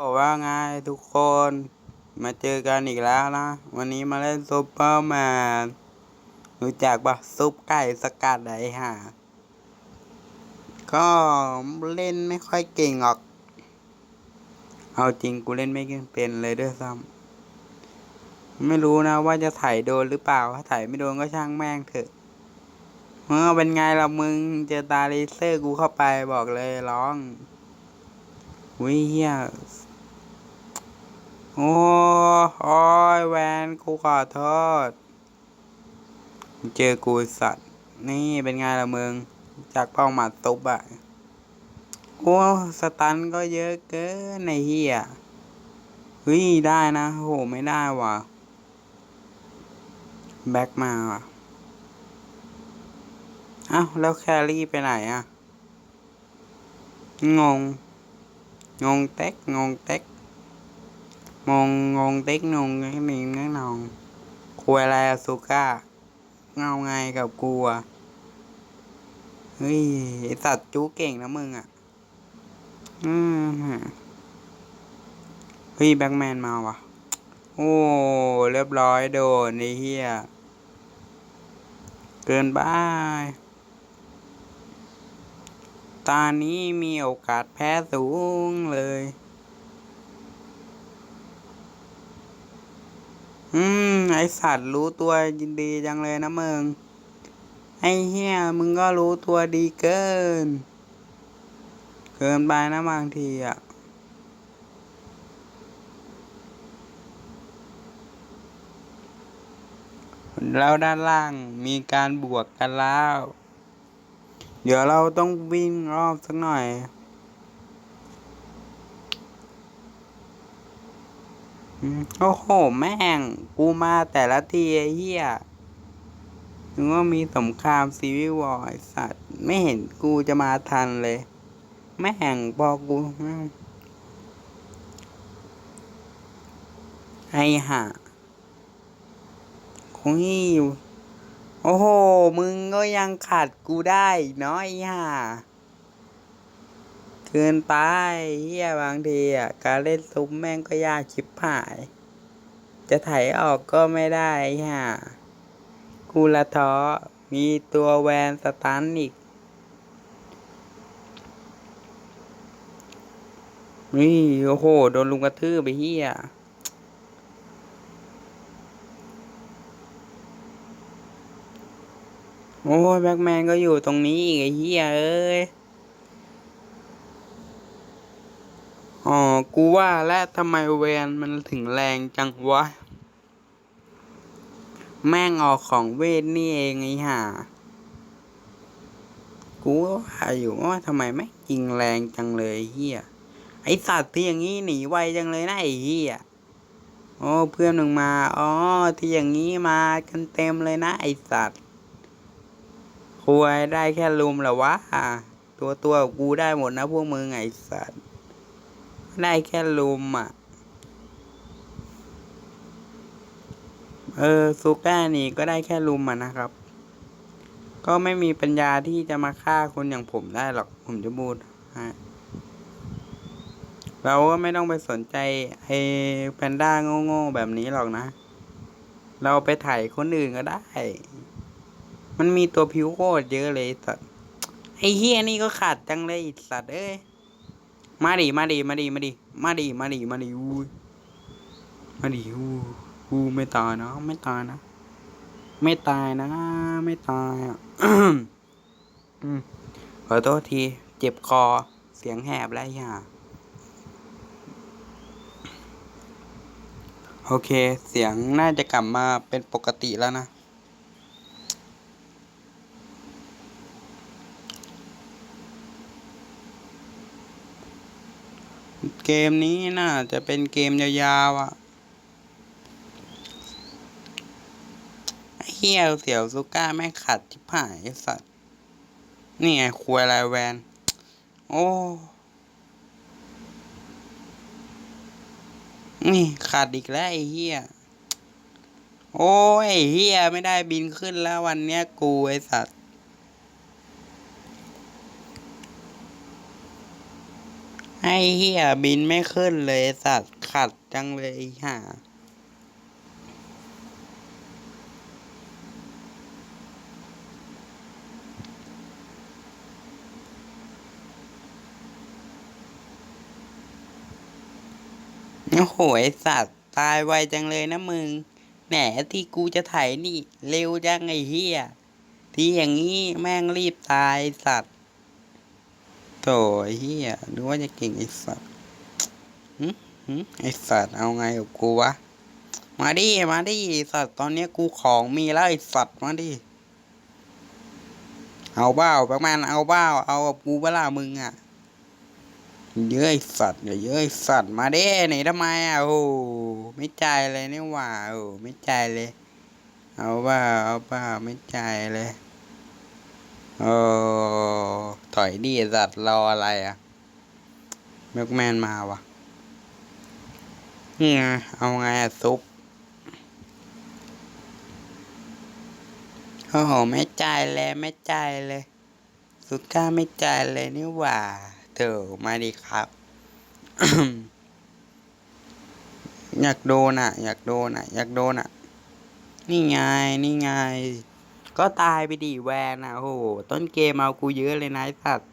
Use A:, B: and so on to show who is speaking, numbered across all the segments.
A: บอกว่าไงทุกคนมาเจอกันอีกแล้วนะ วันนี้มาเล่นซุปเปอร์แมนรู้จักปะซุปไก่สกัดไอ้ห่าก็เล่นไม่ค่อยเก่งหรอก เอาจริงกูเล่นไม่เป็นเลยด้วยซ้ำไม่รู้นะว่าจะถ่ายโดนหรือเปล่า ถ้าถ่ายไม่โดนก็ช่างแม่งเถอะเมื่อเป็นไงล่ะมึงเจอตาเลเซอร์กูเข้าไปบอกเลยร้องวิเฮีย โอ้โอ้ยแวนกูขอโทษเจอกูสัตว์ นี่เป็นไงล่ะมึง จากเป้าหมัดตุบอะโอ้สตันก็เยอะเกินในเฮียเฮ้ยได้นะโหไม่ได้ว่ะ แบ็กมาว่ะอ้าแล้วแครี่ไปไหนอะงง งงเต็กงงเต็ก งงงงเต็กงงแค่นี้แน่นอนคุยอะไรอะซูก้าเงาไงกับกูอะเฮ้ยไอสัตว์จู้เก่งนะมึงอะอืมเฮ้ยแบ็กแมนมาว่ะโอ้ เรียบร้อยโดนไอ้เหี้ยเกินไปตานี้มีโอกาสแพ้สูงเลย อืม ไอสัตว์รู้ตัวยินดีจังเลยนะมึง ไอเฮียมึงก็รู้ตัวดีเกิน เกินไปนะบางทีอะแล้วด้านล่างมีการบวกกันแล้ว เดี๋ยวเราต้องวิ่งรอบสักหน่อย อืม โอ้โห แม่ง กูมาแต่ละทีไอ้เหี้ยนึกว่ามีสงครามซีวิววอร์สัตว์ ไม่เห็นกูจะมาทันเลย แม่งบอกกู ไอ้ห่าคงอยู่โอ้โห มึงก็ยังขัดกูได้นาะไอ้ห่า เกินไปเฮียบางทีอะการเล่นซุปแม่งก็ยากชิบหาย จะไถออกก็ไม่ได้ฮะกูละท้อมีตัวแวนสตันอีก นี่โอ้โห โดนลุงกระทืบไปเฮียโอ้ยแบ็กแมนก็อยู่ตรงนี้อีกไอ้เฮียเอ้ย อ๋อ กูว่าและทำไมแวนมันถึงแรงจังวะ แม่งออกของเวทนี่เองไอ้ห่า กูว่าอยู่ว่าทำไมแม่งยิงแรงจังเลยเฮียไอสัตว์ที่อย่างงี้หนีไวจังเลยนะไอ้เฮียโอ้เพื่อนหนึ่งมาอ๋อที่อย่างงี้มากันเต็มเลยนะ ไอสัตว์คุยได้แค่ลุมเหรอวะตัวตัวกูได้หมดนะพวกมึงไอสัตว์ ได้แค่ลุมอะ เออซูก้านี่ก็ได้แค่ลุมอะนะครับ ก็ไม่มีปัญญาที่จะมาฆ่าคนอย่างผมได้หรอก ผมจะพูดฮะเราก็ไม่ต้องไปสนใจไอ้แพนด้าโง่ๆแบบนี้หรอกนะ เราไปถ่ายคนอื่นก็ได้ มันมีตัวผิวโคตรเยอะเลยสัตว์ไอ้เฮียนี่ก็ขาดจังเลยสัตว์เอ้ย มาดิมาดิมาดิมาดิมาดิมาดิมาดิอู้ยมาดิอู้อู้ไม่ตายนะไม่ตายนะ ไม่ตายนะ ไม่ตายอะขอโทษที เจ็บคอเสียงแหบแล้วอย่าโอเค เสียงน่าจะกลับมาเป็นปกติแล้วนะ เกมนี้น่าจะเป็นเกมยาวๆอะไอเฮียเสี่ยวซูก้าแม่งขัดชิบหายไอสัตว์ นี่ไงควยลายแวน โอ้ นี่ขาดอีกแล้วไอ้เฮียโอ้ยไอ้เฮียไม่ได้บินขึ้นแล้ววันเนี้ยกูไอ้สัตว์ ไให้เฮียบินไม่ขึ้นเลยสัตว์ขัดจังเลยไอ้ห่าโอ้โหสัตว์ตายไวจังเลยนะมึง แหนที่กูจะไถนี่ เร็วจังไอ้เฮียที่อย่างนี้แม่งรีบตายสัตว์ โถเฮียนึกว่าจะเก่งไอ้สัตว์ไอ้สัตว์เอาไงกับกูวะ มาดิ มาดิไอสัตว์ตอนนี้กูของมีแล้วไอ้สัตว์มาดิ เอาเบ้าประมาณเอาเบ้าเอากับกูเวลามึงอะ เยอะไอ้สัตว์เยอะไอ้สัตว์มาเด้หนทำไมอะโอ้ไม่ใจเลยนี่หว่าโอ้ไม่ใจเลย เอาเปล่าเอาเปล่าไม่ใจเลย โอ้ถอยดิไอ้สัตว์รออะไรอะแม็กแมนมาวะนี่ไงเอาไงอะซุปโอ้โหไม่ใจเลยไม่ใจเลย สุดก้าไม่ใจเลยนี่หว่าเถอะมาดีครับ อยากโดนอะ อยากโดนอะ อยากโดนอะ นี่ไง นี่ไง ก็ตายไปดิแวนอะโหต้นเกมเอากูเยอะเลยนะไอ้สัตว์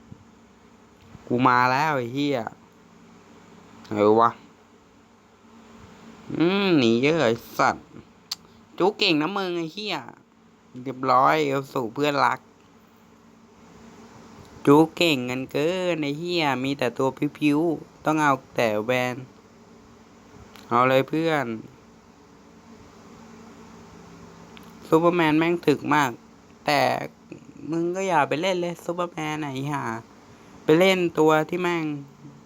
A: กูมาแล้วไอ้เหี้ยเออวะอืมหนีเยอะไอ้สัตว์จูเก่งนะมึงไอ้เหี้ยเรียบร้อยเอาสู่เพื่อนรัก จูเก่งกันเกินไอ้เหี้ยมีแต่ตัวพิ้วๆต้องเอาแต่แวน เอาเลยเพื่อน ซูเปอร์แมนแม่งถึกมาก แต่มึงก็อย่าไปเล่นเลยซูเปอร์แมนไหนห่าไปเล่นตัวที่แม่ง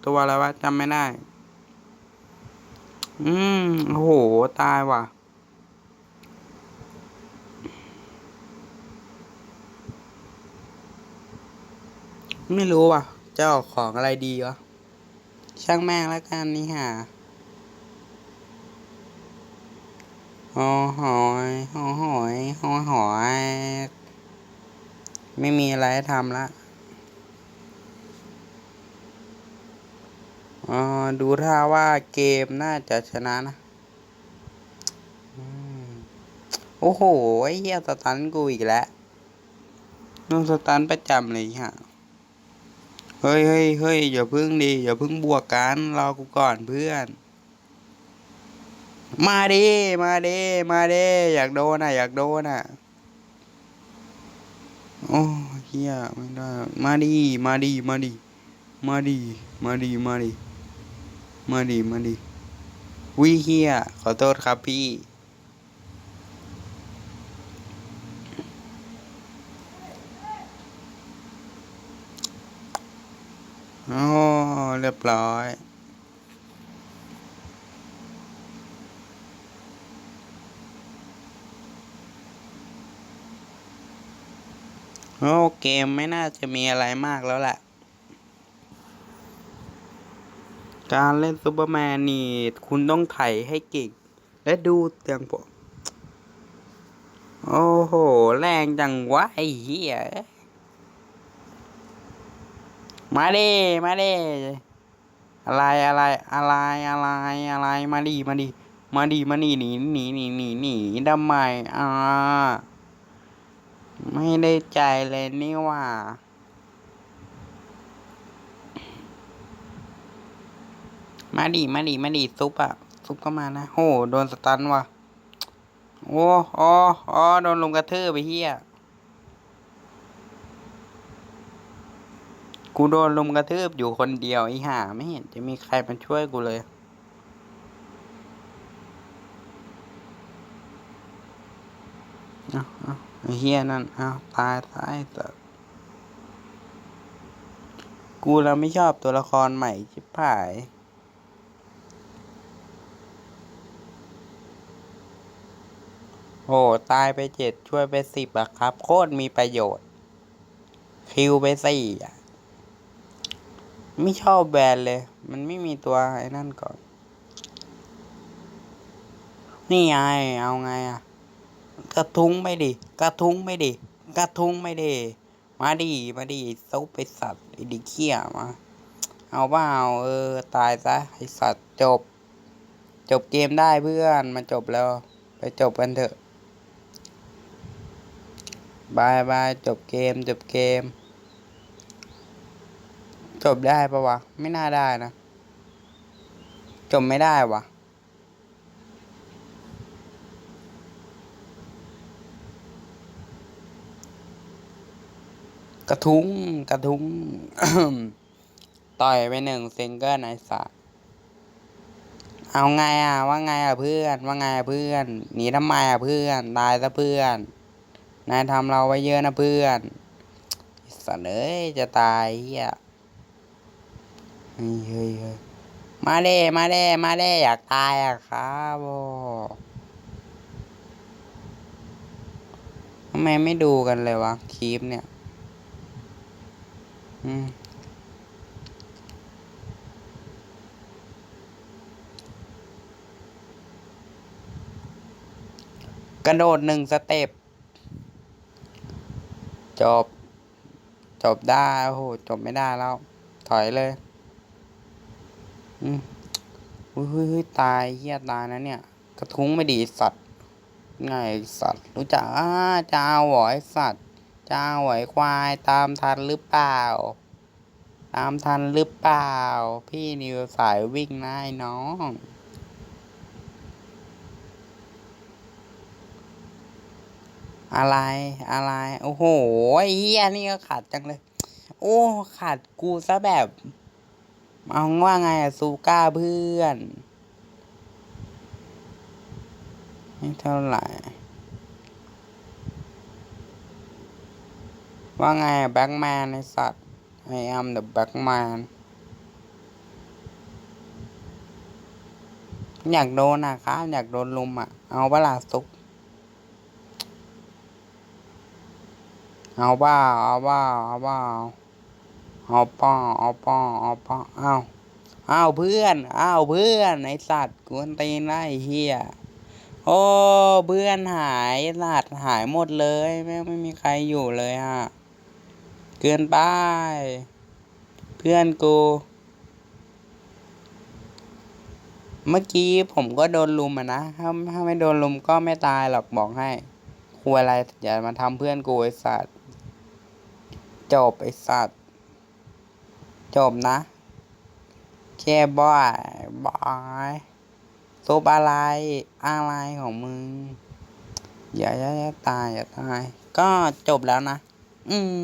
A: ตัวอะไรวะจำไม่ได้ อืมโอ้โห ตายว่ะ ไม่รู้ว่ะ จะออกของอะไรดีวะ ช่างแม่งแล้วกันนี่ห่า หอหอยหอหอยหอหอย ไม่มีอะไรให้ทำละอ๋อดูท่าว่าเกมน่าจะชนะนะ โอ้โห ไอ้เหี้ยสตันกูอีกแล้วโดนสตันประจำเลยฮะ เฮ้ยเฮ้ยเฮ้ยอย่าพึ่งดิอย่าพึ่งบวกกันรอกูก่อนเพื่อน มาดิมาดิมาดิอยากโดนอะ อยากโดนอะ โอ้เฮียไม่ได้มาดิมาดิมาดิมาดิมาดิมาดิมาดิมาดิวิเฮียขอโทษครับพี่ โอ้ เรียบร้อย โอ้เกมไม่น่าจะมีอะไรมากแล้วแหละ การเล่นซูเปอร์แมนนี่ คุณต้องไถให้เก่ง และดูเตียงผม โอ้โห แรงจังวะไอ้เหี้ย มาดิมาดิอะไรอะไรอะไรอะไรอะไรมาดิมาดิมาดิมานี่หนีหนีหนีหนีหนีทำไมอ่า ไม่ได้ใจเลยนี่ว่า มาดิมาดิมาดิซุปอะซุปก็มานะโหโดนสตันว่ะ โอ้อ๋ออ๋อโดนลงกระเทืบไปเฮียกูโดนลุมกระทืบอยู่คนเดียวไอ้ห่าไม่เห็นจะมีใครมาช่วยกูเลย เอาเอาเฮียนั่นเอาตายตายแต่กูแล้วไม่ชอบตัวละครใหม่ชิบหายโอ้ตายไปเจ็ดช่วยไปสิบอะครับ โคตรมีประโยชน์ คิวไปสี่อะไม่ชอบแบรนด์เลย มันไม่มีตัวไอ้นั่นก่อน นี่ไง เอาไงอะ กระทุ้งไม่ดิกระทุ้งไม่ดิกระทุ้งไม่ดิมาดิมาดิซุปไปสัตว์ไอ้ดิเขี้ยมา เอาเปล่าเออ ตายซะไอสัตว์จบ จบเกมได้เพื่อนมันจบแล้ว ไปจบกันเถอะบายบายจบเกม จบเกม จบได้ปะวะ ไม่น่าได้นะ จบไม่ได้วะ กระทุ้งกระทุ้ง ต่อยไปหนึ่งซิงเกิลไอสัตเอาไงอะ ว่าไงอะเพื่อน ว่าไงอะเพื่อนหนีทำไมอะเพื่อน ตายซะเพื่อน นายทำเราไว้เยอะนะเพื่อนไอ้สัตว์เอ้ยจะตายเฮียเฮ้ยเฮ้ยมาเด้มาเด้มาเด้อยากตายอะครับโอทำไมไม่ดูกันเลยวะคลิปเนี่ย กระโดดหนึ่งสเต็ป จบ จบได้ โอ้โห จบไม่ได้แล้ว ถอยเลย อืมอุ้ยตายเฮียตายนะเนี่ย กระทุ้งไม่ดีสัตว์ ไงสัตว์ รู้จักอ้าจะเอาหรอไอสัตว์ เอาหรอไอ้ควายตามทันหรือเปล่า ตามทันหรือเปล่า พี่นิวสายวิ่งนะไอ้น้องอะไรอะไร โอ้โหไอ้เฮียนี่ก็ขัดจังเลย โอ้ขัดกูซะแบบเอาว่าไงอะซูก้าเพื่อนไม่เท่าไหร่ ว่าไงแบ็กแมนไอสัตว์ I am the Batman อยากโดนอะครับ อยากโดนลุมอะ เอาเวลาซุก เอาบ้าเอาบ้าเอาบ้าเอาป้อเอาป้อเอาป้อเอาเอาเพื่อนเอาเพื่อนไอสัตว์กวนตีนไล่เฮียโอ้เพื่อนหายสัตว์หายหมดเลยแม่ไม่มีใครอยู่เลยฮะ เกินไป เพื่อนกู เมื่อกี้ผมก็โดนลุมอะนะ ถ้าถ้าไม่โดนลุมก็ไม่ตายหรอกบอกให้คุยอะไรอย่ามาทำเพื่อนกูไอสัตว์ จบไอสัตว์ จบนะแค่บอยบอยซบอะไร อะไรของมึงอย่าอย่าอย่าตาย อย่าตาย ก็จบแล้วนะ อืม